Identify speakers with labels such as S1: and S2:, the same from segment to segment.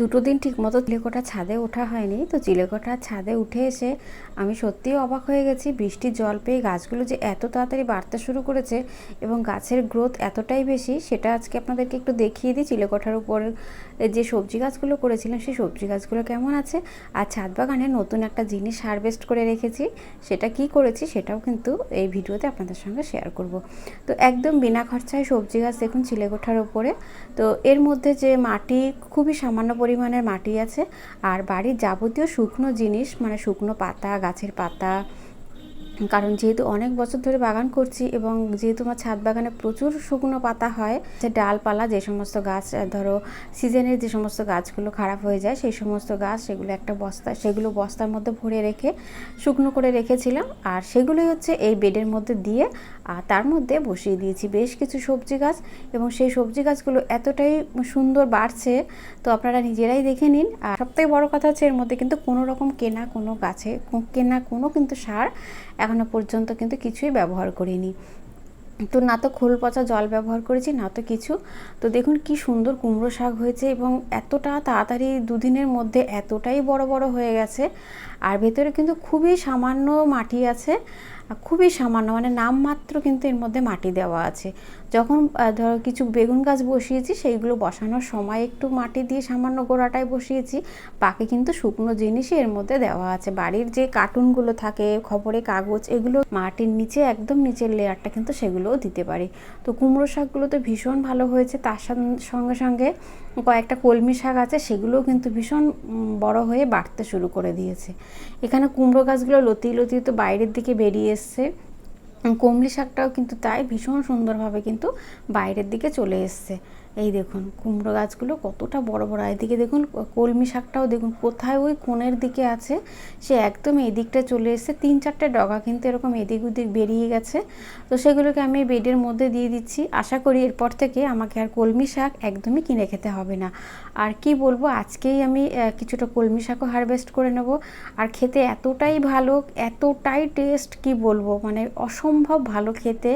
S1: দুটো দিন ঠিকমতো চিলেকোঠা ছাদে ওঠা হয়নি। তো চিলেকোঠার ছাদে উঠে এসে আমি সত্যিই অবাক হয়ে গেছি। বৃষ্টির জল পেয়ে গাছগুলো যে এত তাড়াতাড়ি বাড়তে শুরু করেছে এবং গাছের গ্রোথ এতটাই বেশি, সেটা আজকে আপনাদেরকে একটু দেখিয়ে দিই। চিলেকোঠার উপর যে সবজি গাছগুলো করেছিলাম, সেই সবজি গাছগুলো কেমন আছে? আর ছাদ বাগানে নতুন একটা জিনিস হারভেস্ট করে রেখেছি, সেটা কি করেছি সেটাও কিন্তু এই ভিডিওতে আপনাদের সঙ্গে শেয়ার করব। তো একদম বিনা খরচায় সবজি গাছ দেখুন চিলেকোঠার উপরে। তো এর মধ্যে যে মাটি খুবই সামান্য পরিমাণের মাটি আছে। আর বাড়ির যাবতীয় শুকনো জিনিস মানে শুকনো পাতা গাছের পাতা কারণ যেহেতু অনেক বছর ধরে বাগান করছি এবং যেহেতু আমার ছাদ বাগানে প্রচুর শুকনো পাতা হয় যে ডালপালা যে সমস্ত গাছ ধরো সিজনের যে সমস্ত গাছগুলো খারাপ হয়ে যায়, সেই সমস্ত গাছ সেগুলো একটা বস্তা, সেগুলো বস্তার মধ্যে ভরে রেখে, শুকনো করে রেখেছিলাম। আর সেগুলোই হচ্ছে এই বেডের মধ্যে দিয়ে, আর তার মধ্যে বসিয়ে দিয়েছি বেশ কিছু সবজি গাছ এবং সেই সবজি গাছগুলো এতটাই সুন্দর বাড়ছে, তো আপনারা নিজেরাই দেখে নিন। আর সবথেকে বড় কথা হচ্ছে এর মধ্যে কিন্তু কোনো রকম কেনা কোনো গাছে, কেনা কোনো কিন্তু সার এখনও পর্যন্ত কিন্তু কিছুই ব্যবহার করিনি। তো না তো খোল পচা জল ব্যবহার করেছি, না তো কিছু। তো দেখুন কি সুন্দর কুমড়ো শাক হয়েছে এবং এতটা তাড়াতাড়ি দুদিনের মধ্যে এতটাই বড় বড় হয়ে গেছে। আর ভেতরে কিন্তু খুবই সামান্য মাটি আছে, খুবই সামান্য মানে নামমাত্র কিন্তু এর মধ্যে মাটি দেওয়া আছে। যখন ধরো কিছু বেগুন গাছ বসিয়েছি, সেইগুলো বসানোর সময় একটু মাটি দিয়ে সামান্য গোড়াটায় বসিয়েছি। বাকি কিন্তু শুকনো জিনিসই এর মধ্যে দেওয়া আছে। বাড়ির যে কার্টুনগুলো থাকে খবরে কাগজ, এগুলো মাটির নিচে, একদম নিচের লেয়ারটা কিন্তু সেগুলোও দিতে পারি। তো কুমড়ো শাকগুলো তো ভীষণ ভালো হয়েছে। তার সঙ্গে সঙ্গে কয়েকটা কলমি শাক আছে, সেগুলোও কিন্তু ভীষণ বড় হয়ে বাড়তে শুরু করে দিয়েছে। এখানে কুমড়ো গাছগুলো লতিয়ে লতিয়ে তো বাইরের দিকে বেরিয়ে এসছে। কমলি শাকটাও কিন্তু তাই ভীষণ সুন্দরভাবে কিন্তু বাইরের দিকে চলে এসছে। এই দেখুন, কুমড়ো গাছগুলো কতটা বড় বড়। এদিকে দেখুন, কলমি শাকটাও দেখুন, কোথায় ওই কোণের দিকে আছে? সে একদম এদিকটা চলে এসছে। তিন চারটে ডগা কিন্তু এরকম এদিক ওদিক বেরিয়ে গেছে। তো সেগুলোকে আমি বেডের মধ্যে দিয়ে দিচ্ছি। আশা করি এরপর থেকে আমাকে আর কলমি শাক একদমই কিনে খেতে হবে না। আর কি বলব, আজকেই আমি কিছুটা কলমি শাকও হারভেস্ট করে নেব। আর খেতে এতটাই ভালো, এতটাই টেস্ট, কি বলব মানে অসম্ভব ভালো খেতে।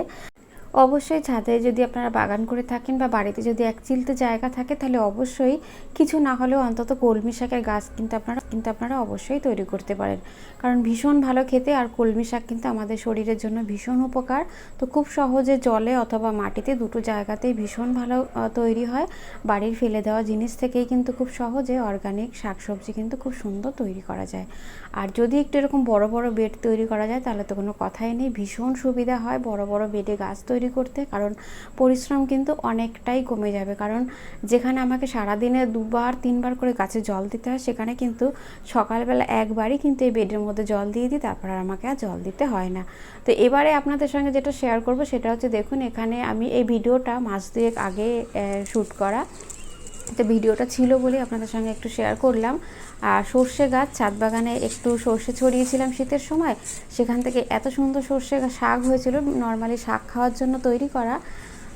S1: অবশ্যই ছাদে যদি আপনারা বাগান করে থাকেন বা বাড়িতে যদি এক চিলতে জায়গা থাকে, তাহলে অবশ্যই কিছু না হলেও অন্তত কলমি শাকের গাছ কিন্তু আপনারা কিন্তু আপনারা অবশ্যই তৈরি করতে পারেন। কারণ ভীষণ ভালো খেতে আর কলমি শাক কিন্তু আমাদের শরীরের জন্য ভীষণ উপকার। তো খুব সহজে জলে অথবা মাটিতে দুটো জায়গাতেই ভীষণ ভালো তৈরি হয়। বাড়ির ফেলে দেওয়া জিনিস থেকেই কিন্তু খুব সহজে অর্গানিক শাকসবজি কিন্তু খুব সুন্দর তৈরি করা যায়। আর যদি একটু এরকম বড় বড় বেড তৈরি করা যায়, তাহলে তো কোনো কথাই নেই। ভীষণ সুবিধা হয় বড় বড় বেডে গাছ তৈরি করতে, কারণ পরিশ্রম কিন্তু অনেকটাই কমে যাবে। কারণ যেখানে আমাকে সারাদিনে দুবার, তিনবার করে গাছে জল দিতে হয়, সেখানে কিন্তু সকালবেলা একবারই কিন্তু এই বেডের মধ্যে জল দিয়ে দিই, তারপর আর আমাকে আর জল দিতে হয় না। তো এবারে আপনাদের সঙ্গে যেটা শেয়ার করব, সেটা হচ্ছে দেখুন, এখানে আমি এই ভিডিওটা মাস দুয়েক আগে শ্যুট করা। তো ভিডিওটা ছিল বলে আপনাদের সঙ্গে একটু শেয়ার করলাম। আর সর্ষে গাছ, ছাদ বাগানে একটু সর্ষে ছড়িয়েছিলাম শীতের সময়। সেখান থেকে এত সুন্দর সর্ষে শাক হয়েছিল নর্মালি শাক খাওয়ার জন্য তৈরি করা।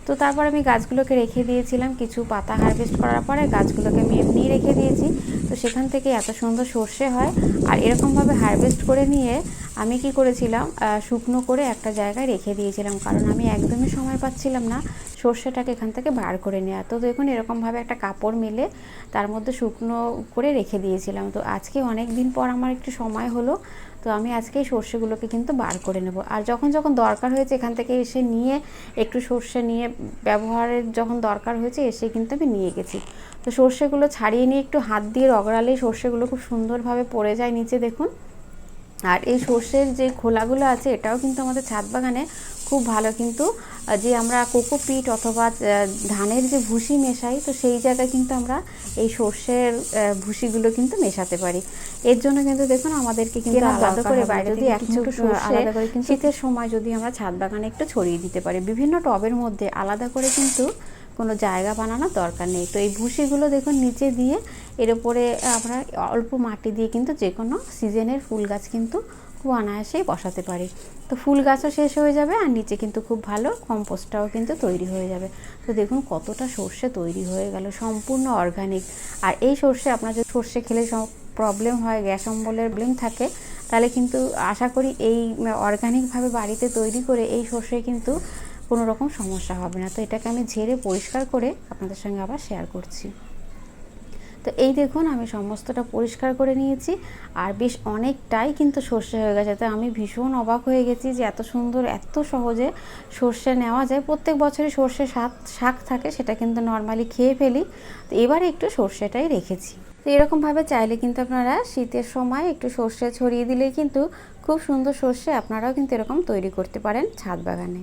S1: তো তারপর আমি গাছগুলোকে রেখে দিয়েছিলাম, কিছু পাতা হারভেস্ট করার পরে গাছগুলোকে আমি এমনি রেখে দিয়েছি। তো সেখান থেকে এত সুন্দর সর্ষে হয়। আর এরকমভাবে হারভেস্ট করে নিয়ে আমি কি করেছিলাম শুকনো করে একটা জায়গায় রেখে দিয়েছিলাম, কারণ আমি একদমই সময় পাচ্ছিলাম না সর্ষেটাকে এখান থেকে বার করে নেওয়া তো দেখুন, এরকমভাবে একটা কাপড় মেলে তার মধ্যে শুকনো করে রেখে দিয়েছিলাম। তো আজকে অনেক দিন পর আমার একটু সময় হলো, তো আমি আজকে এই সর্ষেগুলোকে কিন্তু বার করে নেব। আর যখন যখন দরকার হয়েছে এখান থেকে এসে নিয়ে, একটু সর্ষে নিয়ে, ব্যবহারের যখন দরকার হয়েছে এসে কিন্তু আমি নিয়ে গেছি। তো সর্ষেগুলো ছাড়িয়ে নিয়ে একটু হাত দিয়ে রগড়ালেই সর্ষেগুলো খুব সুন্দরভাবে পড়ে যায় নিচে, দেখুন। আর এই সর্ষের যে খোলাগুলো আছে এটাও কিন্তু আমাদের ছাদ বাগানে খুব ভালো। কিন্তু যে আমরা কোকোপিট অথবা ধানের যে ভুসি মেশাই তো সেই জায়গায় কিন্তু আমরা এই সর্ষের ভুসিগুলো কিন্তু মেশাতে পারি। এর জন্য কিন্তু দেখুন আমাদেরকে কিন্তু আলাদা করে বাইরে
S2: যদি
S1: দিয়ে
S2: এক
S1: কিছু
S2: মুঠো
S1: সর্ষে
S2: আলাদা করে কিন্তু-
S1: শীতের সময় যদি আমরা ছাদ বাগানে একটু ছড়িয়ে দিতে পারি। বিভিন্ন টবের মধ্যে আলাদা করে কিন্তু কোনো জায়গা বানানোর দরকার নেই। তো এই ভুসিগুলো দেখুন নিচে দিয়ে এর উপরে আমরা অল্প মাটি দিয়ে কিন্তু যে কোনো সিজনের ফুল গাছ কিন্তু খুব অনায়াসেই বসাতে পারি। তো ফুল গাছও শেষ হয়ে যাবে আর নিচে কিন্তু খুব ভালো কম্পোস্টটাও কিন্তু তৈরি হয়ে যাবে। তো দেখুন কতটা সর্ষে তৈরি হয়ে গেল, সম্পূর্ণ অর্গানিক আর এই সর্ষে আপনার যদি সর্ষে খেলে প্রবলেম হয়, গ্যাস অম্বলের প্রবলেম থাকে, তাহলে কিন্তু আশা করি এই অর্গানিকভাবে বাড়িতে তৈরি করে এই সর্ষে কিন্তু কোনো রকম সমস্যা হবে না। তো এটাকে আমি ঝেড়ে পরিষ্কার করে আপনাদের সঙ্গে আবার শেয়ার করছি। তো এই দেখুন, আমি সমস্তটা পরিষ্কার করে নিয়েছি আর বেশ অনেকটাই কিন্তু সর্ষে হয়ে গেছে। তো আমি ভীষণ অবাক হয়ে গেছি যে এত সুন্দর, এত সহজে সর্ষে নেওয়া যায়। প্রত্যেক বছরই সর্ষে শাক শাক থাকে, সেটা কিন্তু নর্মালি খেয়ে ফেলি। তো এবারে একটু সর্ষেটাই রেখেছি। তো এরকমভাবে চাইলে কিন্তু আপনারা শীতের সময় একটু সর্ষে ছড়িয়ে দিলেই কিন্তু খুব সুন্দর সর্ষে আপনারাও কিন্তু এরকম তৈরি করতে পারেন ছাদ বাগানে।